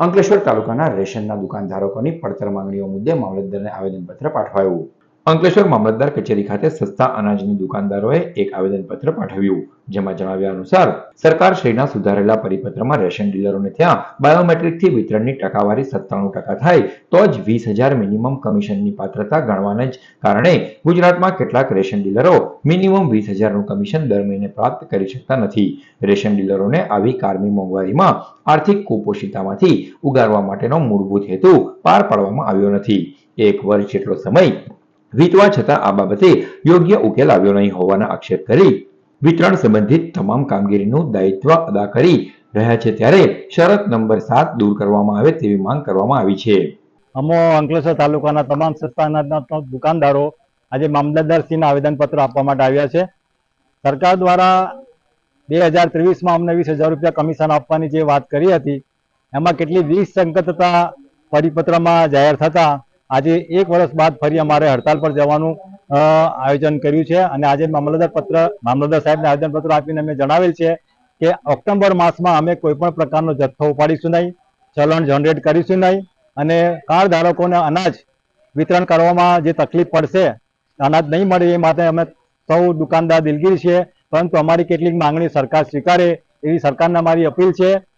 અંકલેશ્વર તાલુકાના રેશનના દુકાનધારકોની પડતર માંગણીઓ મુદ્દે મામલતદારને આવેદનપત્ર પાઠવાયું. અંકલેશ્વર મામલતદાર કચેરી ખાતે સસ્તા અનાજની દુકાનદારોએ એક આવેદનપત્ર પાઠવ્યું, જેમાં જણાવ્યા અનુસાર, સરકાર શ્રીના સુધારેલા પરિપત્રમાં રેશન ડીલરોને ત્યાં બાયોમેટ્રિકથી વિતરણની ટકાવારી સત્તાણું ટકા થાય, તો જ વીસ હજાર મિનિમમ કમિશનની પાત્રતા ગણવાને જ કારણે ગુજરાતમાં કેટલાક રેશન ડીલરો મિનિમમ વીસ હજારનું કમિશન દર મહિને પ્રાપ્ત કરી શકતા નથી. રેશન ડીલરોને આવી કારમી મોંઘવારીમાં આર્થિક કુપોષિતામાંથી ઉગારવા માટેનો મૂળભૂત હેતુ પાર પાડવામાં આવ્યો નથી. એક વર્ષ જેટલો સમય વીતવા છતાં આ બાબતે યોગ્ય ઉકેલ આવ્યો નહીં હોવાના આક્ષેપ કરી વિતરણ સંબંધિત તમામ કામગીરીનું દાયિત્વ અદા કરી રહ્યા છે ત્યારે શરત નંબર સાત દૂર કરવામાં આવે તેવી માંગ કરવામાં આવી છે. અમો અંકલેશ્વર તાલુકાના તમામ સસ્તા દુકાનદારો આજે મામલતદારશ્રીને આવેદનપત્ર આપવા માટે આવ્યા છે. સરકાર દ્વારા બે હજાર ત્રેવીસમાં અમને વીસ હજાર રૂપિયા કમિશન આપવાની જે વાત કરી હતી, એમાં કેટલી વીસ સંકટતા પરિપત્રમાં જાહેર થતા આજે એક વર્ષ બાદ ફરી અમારે હડતાલ પર જવાનું આયોજન કર્યું છે અને આજે મામલતદાર પત્ર, મામલતદાર સાહેબને આવેદનપત્ર આપીને અમે જણાવેલ છે કે ઓક્ટોબર માસમાં અમે કોઈ પણ પ્રકારનો જથ્થો ઉપાડીશું નહીં, ચલણ જનરેટ કરીશું નહીં અને કાર્ડ ધારકોને અનાજ વિતરણ કરવામાં જે તકલીફ પડશે, અનાજ નહીં મળે એ માટે અમે સૌ દુકાનદાર દિલગીર છીએ, પરંતુ અમારી કેટલીક માંગણી સરકાર સ્વીકારે એવી સરકારને અમારી અપીલ છે